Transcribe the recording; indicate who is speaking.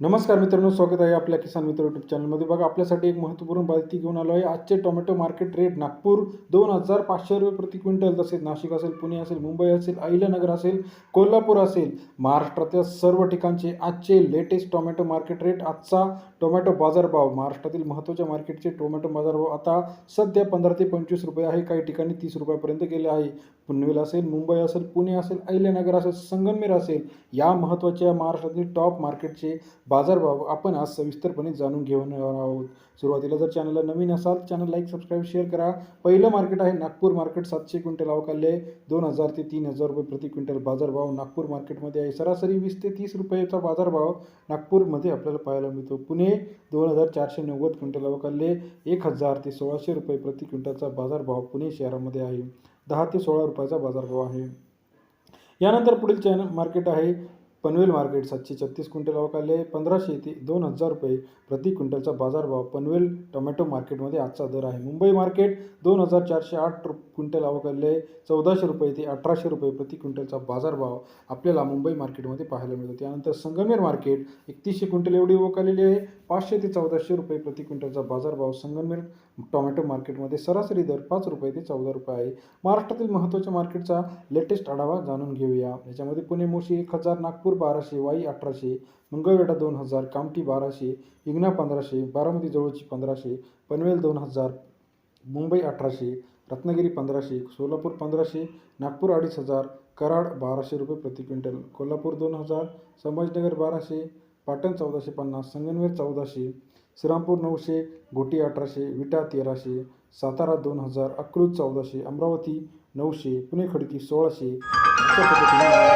Speaker 1: नमस्कार मित्रांनो स्वागत आहे आपल्या किसान मित्र यूट्यूब चॅनलमध्ये बघा आपल्यासाठी एक महत्त्वपूर्ण माहिती घेऊन आलो आहे. आजचे टोमॅटो मार्केट रेट नागपूर दोन हजार पाचशे रुपये प्रति क्विंटल तसेच नाशिक असेल पुणे असेल मुंबई असेल अहिल्यानगर असेल कोल्हापूर असेल महाराष्ट्रातल्या सर्व ठिकाणचे आजचे लेटेस्ट टोमॅटो मार्केट रेट आजचा टोमॅटो बाजारभाव महाराष्ट्रातील महत्त्वाच्या मार्केटचे टोमॅटो बाजारभाव आता सध्या पंधरा ते पंचवीस रुपये आहे. काही ठिकाणी तीस रुपयापर्यंत गेले आहे. पुनवेल असेल मुंबई असेल पुणे असेल अहिल्यानगर असेल संगमनेर असेल या महत्त्वाच्या महाराष्ट्रातील टॉप मार्केटचे बाजारभाव आपण आज सविस्तरपणे जाणून घेऊन आहोत. सुरुवातीला जर चॅनलला नवीन असाल चॅनल लाईक सबस्क्राईब शेअर करा. पहिलं मार्केट आहे नागपूर मार्केट सातशे क्विंटल अवकाले दोन हजार ते तीन हजार रुपये प्रति क्विंटल बाजारभाव नागपूर मार्केटमध्ये आहे. सरासरी वीस ते तीस रुपयाचा बाजारभाव नागपूरमध्ये आपल्याला पाहायला मिळतो. पुणे दोन हजार चारशे नव्वद क्विंटल अवकाले एक हजार ते सोळाशे रुपये प्रति क्विंटलचा बाजारभाव पुणे शहरामध्ये आहे. दहा ते सोळा रुपयाचा बाजारभाव आहे. यानंतर पुढील चॅनल मार्केट आहे. पनवेल मार्केट सातशे छत्तीस क्विंटल अवकाले पंधराशे ते दोन हजार रुपये प्रति क्विंटलचा बाजारभाव पनवेल टोमॅटो मार्केटमध्ये आजचा दर आहे. मुंबई मार्केट दोन हजार चारशे आठ रु क्विंटल अवकाले चौदाशे रुपये ते अठराशे रुपये प्रति क्विंटलचा बाजारभाव आपल्याला मुंबई मार्केटमध्ये पाहायला मिळतो. त्यानंतर संगमेर मार्केट एकतीसशे क्विंटल एवढी अवकालेली आहे. पाचशे ते चौदाशे रुपये प्रति क्विंटलचा बाजारभाव संगमेर टोमॅटो मार्केटमध्ये सरासरी दर पाच रुपये ते चौदा रुपये आहे. महाराष्ट्रातील महत्त्वाच्या मार्केटचा लेटेस्ट आढावा जाणून घेऊया. याच्यामध्ये पुणे मोशी एक हजार नागपूर बाराशे वाई अठराशे मंगळवेढा दोन हजार कामठी बाराशे हिंगणा पंधराशे बारामती जवळची पंधराशे पनवेल दोन हजार मुंबई अठराशे रत्नागिरी पंधराशे सोलापूर पंधराशे नागपूर अडीच हजार कराड बाराशे रुपये प्रति क्विंटल कोल्हापूर दोन हजार संभाजीनगर बाराशे पाटण चौदाशे पन्नास संगनवेर चौदाशे श्रीरामपूर नऊशे घोटी अठराशे विटा तेराशे सातारा दोन हजार अकलूज चौदाशे अमरावती नऊशे पुणे खडकी सोळाशे ちょっと僕今。